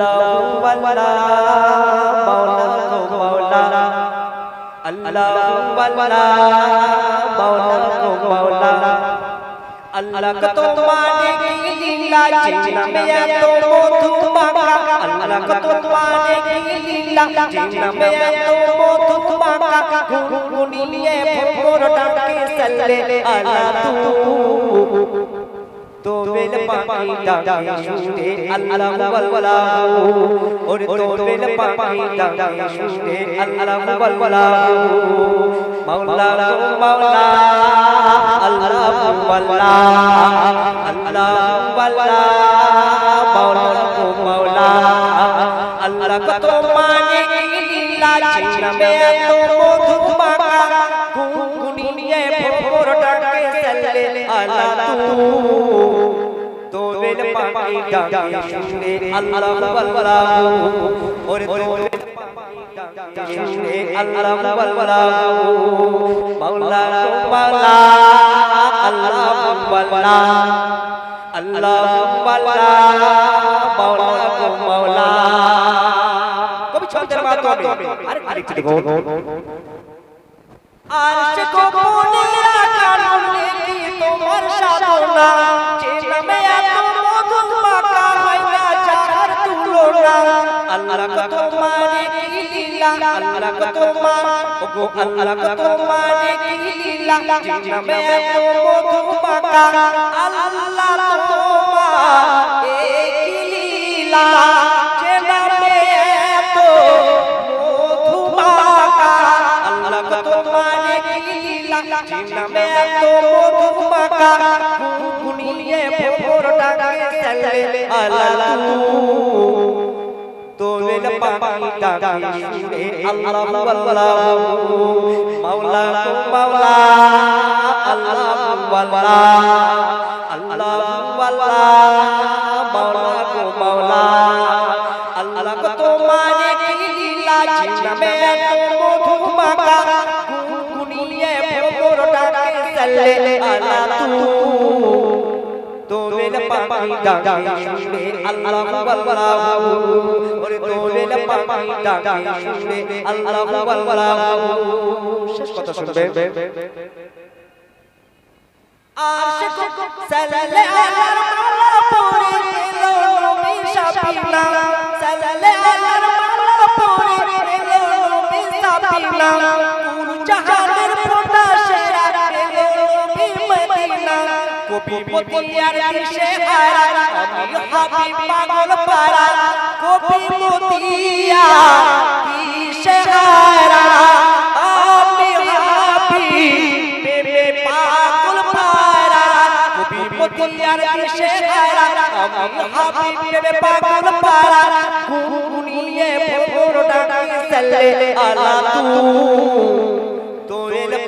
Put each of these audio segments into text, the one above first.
আল্লাহু আল্লাহ মাওলা গো মাওলা আল্লাহু আল্লাহ মাওলা গো মাওলা আল্লাহ কত মানে কি লীলা তো বেল পাখি ডাকে সুরে আল্লাহ ওয়ালা ওরে তো বেল পাখি ডাকে সুরে আল্লাহ ওয়ালা মাওলা গো মাওলা আল্লাহ ওয়ালা আল্লাহ ওয়ালা মাওলা গো মাওলা আল্লাহ কত মানে লীলা জিনমে তো মধু মাখা গুনগুনিয়ে ভোর ডাকে আলা তু তো পাখি ডাকে সুরে আল্লাহ ওয়ালা ওরে তো বেল শুনে আল্লাহ ওয়ালা মাওলা গো মাওলা আল্লাহ ওয়ালা আল্লাহ মাওলা গো মাওলা কবি ছন্দের মাধ্যমে আরে আরেকটু দেখো আরশ কো কোনে আল্লাহ কত মানে কি লীলা আল্লাহ কত মানে ওগো আল্লাহ কত মানে কি লীলা যে এত মধু মাখা আল্লাহ তোমার এই কি লীলা যে এত মধু মাখা আল্লাহ কত মানে কি লীলা জিনামে এত মধু মাখা গুনগুনিয়ে ভোর ডাকে সাল্লে আলা তু তোরেল পাখি ডাকে সুরে আল্লাহ আল্লাহ মাওলা মাওলা আল্লাহ আল্লাহ আল্লাহ আল্লাহ মাওলা গো মাওলা আল্লাহ কত কি লীলা জিনামে এত মধু মাখা গুনগুনিয়ে ভোর ডাকে সাল্লে পাখি ডাকে সুরে আল্লাহ আল্লাহ ওরে তোরেল পাখি ডাকে সুরে আল্লাহ আল্লাহ শেষ কথা শুনবে। আশিক সাল্লে আলার মালা পরে এলো, নবী শাফিনা সাল্লে আলার মালা পরে এলো, নবী শাফিনা কুল জাহানের কবি মতিয়ার দিশে হারা আমি হাবিব পাগল পারা কবি মতিয়া দিশে হারা। আমি হাবিব প্রেমে পাগল পারা কবি মতিয়ার দিশে হারা। আমি হাবিব প্রেমে পাগল পারা গুনগুনিয়ে ভোর ডাকে সাল্লে আলা তু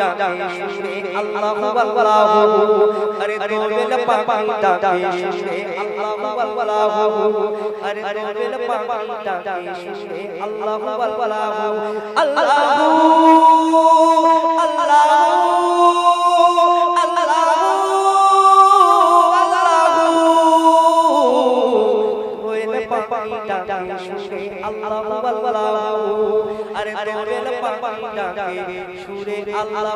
ডাকে সুরে আল্লাহ আল্লাহ আরে পাখি ডাকে সুরে আল্লাহ আল্লাহ আরে পাখি ডাকে সুরে আল্লাহ আল্লাহ আল্লাহ আল্লাহ আল্লাহ আল্লাহ আরে তোরেল পাখি ডাকে সুরে আল্লাহ